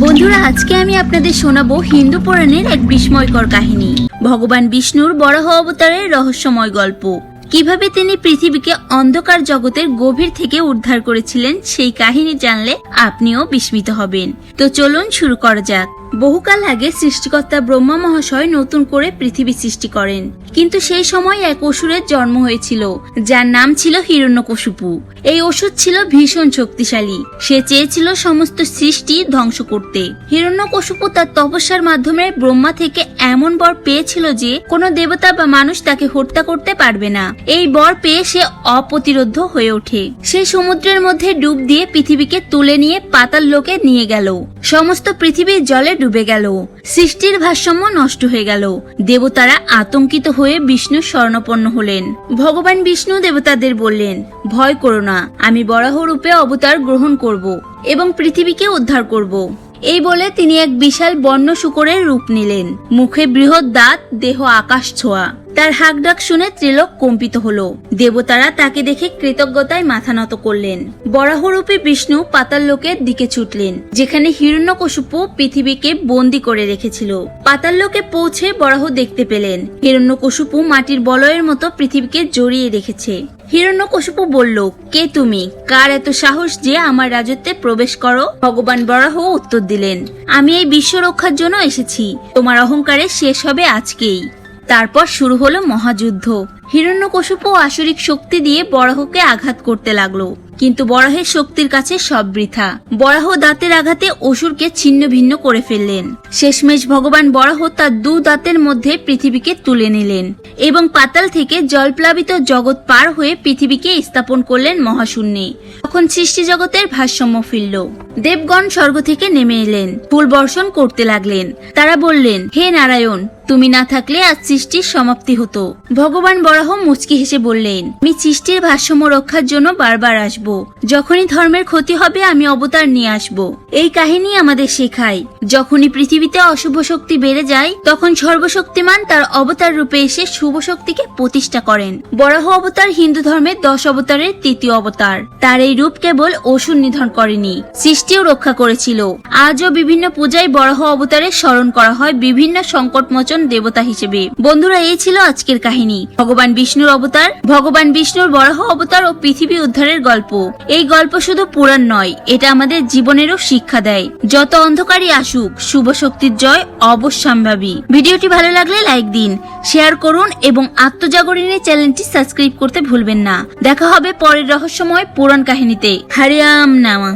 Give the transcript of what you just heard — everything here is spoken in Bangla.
বন্ধুরা, আজকে আমি আপনাদের শোনাবো হিন্দু পুরাণের এক বিস্ময়কর কাহিনী। ভগবান বিষ্ণুর বরাহ অবতারের রহস্যময় গল্প। কীভাবে তিনি পৃথিবীকে অন্ধকার জগতের গভীর থেকে উদ্ধার করেছিলেন, সেই কাহিনী জানলে আপনিও বিস্মিত হবেন। তো চলুন শুরু করা যাক। বহুকাল আগে সৃষ্টিকর্তা ব্রহ্মা মহাশয় নতুন করে পৃথিবী সৃষ্টি করেন। কিন্তু সেই সময় এক অসুরের জন্ম হয়েছিল, যার নাম ছিল হিরণ্যকশিপু। এই অসুর ছিল ভীষণ শক্তিশালী। সে চেয়েছিল সমস্ত সৃষ্টি ধ্বংস করতে। হিরণ্যকশিপু তার তপস্যার মাধ্যমে ব্রহ্মা থেকে এমন বর পেয়েছিল যে, কোনো দেবতা বা মানুষ তাকে হত্যা করতে পারবে না। এই বর পেয়ে সে অপ্রতিরোধ হয়ে ওঠে। সে সমুদ্রের মধ্যে ডুব দিয়ে পৃথিবীকে তুলে নিয়ে পাতাল লোকে নিয়ে গেল। সমস্ত পৃথিবীর জলে ডুবে গেল। সৃষ্টির ভারসাম্য নষ্ট হয়ে গেল। দেবতারা আতঙ্কিত হয়ে বিষ্ণু স্বর্ণপন্ন হলেন। ভগবান বিষ্ণু দেবতাদের বললেন, ভয় করো না, আমি বরাহ রূপে অবতার গ্রহণ করব এবং পৃথিবীকে উদ্ধার করব। এই বলে তিনি এক বিশাল বন্য শুকরের রূপ নিলেন। মুখে বৃহৎ দাঁত, দেহ আকাশ ছোঁয়া। তার হাক ডাক শুনে ত্রিলোক কম্পিত হল। দেবতারা তাকে দেখে কৃতজ্ঞতায় মাথা নত করলেন। বরাহরূপী বিষ্ণু পাতাল লোকের দিকে ছুটলেন, যেখানে হিরণ্যকশিপু পৃথিবীকে বন্দি করে রেখেছিল। পাতাল লোকে পৌঁছে বরাহ দেখতে পেলেন। হিরণ্যকশিপু মাটির বলয়ের মতো পৃথিবীকে জড়িয়ে রেখেছে। হিরণ্যকশিপু বলল, কে তুমি? কার এত সাহস যে আমার রাজত্বে প্রবেশ করো? ভগবান বরাহ উত্তর দিলেন, আমি এই বিশ্ব রক্ষার জন্য এসেছি। তোমার অহংকারে শেষ হবে আজকেই। তারপর শুরু হলো মহাযুদ্ধ। হিরণ্যকশিপু আসরিক শক্তি দিয়ে বরাহকে আঘাত করতে লাগল। কিন্তু বরাহের শক্তির কাছে সব বৃথা। বরাহ দাঁতের আঘাতে অসুরকে ছিন্ন ভিন্ন করে ফেললেন। শেষমেশ ভগবান বরাহ তার দু দাঁতের মধ্যে পৃথিবীকে তুলে নিলেন এবং পাতাল থেকে জলপ্লাবিত জগৎ পার হয়ে পৃথিবীকে স্থাপন করলেন মহাশূন্যে। তখন সৃষ্টি জগতের ভারসাম্য ফিরল। দেবগণ স্বর্গ থেকে নেমে এলেন। ফুল বর্ষণ করতে লাগলেন। তারা বললেন, হে নারায়ণ, তুমি না থাকলে আজ সৃষ্টির সমাপ্তি হতো। ভগবান বরাহ মুচকি হেসে বললেন, আমি সৃষ্টির ভারসাম্য রক্ষার জন্য বারবার আসব। যখনই ধর্মের ক্ষতি হবে, আমি অবতার নিয়ে আসব। এই কাহিনী আমাদের শেখায়। যখনই পৃথিবীতে অশুভ শক্তি বেড়ে যায়, তখন সর্বশক্তিমান তার অবতার রূপে এসে শুভ শক্তিকে প্রতিষ্ঠা করেন। বরাহ অবতার হিন্দু ধর্মের দশ অবতারের তৃতীয় অবতার। তার এই রূপ কেবল অসুর নিধন করেনি। সৃষ্টিও রক্ষা করেছিল। আজও বিভিন্ন পূজায় বরাহ অবতারের স্মরণ করা হয় বিভিন্ন সংকটমোচন দেবতা হিসেবে। বন্ধুরা, এই ছিল আজকের কাহিনী। ভগবান বিষ্ণুর অবতার, ভগবান বিষ্ণুর বরাহ অবতার ও পৃথিবী উদ্ধারের গল্প। এই গল্প শুধু পুরাণ নয়, এটা আমাদের জীবনেরও শিক্ষা দেয়। যত অন্ধকারই আসুক, শুভ শক্তির জয় অবশ্যম্ভাবী। ভিডিওটি ভালো লাগলে লাইক দিন, শেয়ার করুন এবং আত্মজাগরণের চ্যানেলটি সাবস্ক্রাইব করতে ভুলবেন না। দেখা হবে পরের রহস্যময় পুরাণ কাহিনীতে। হরিয়াম নামা।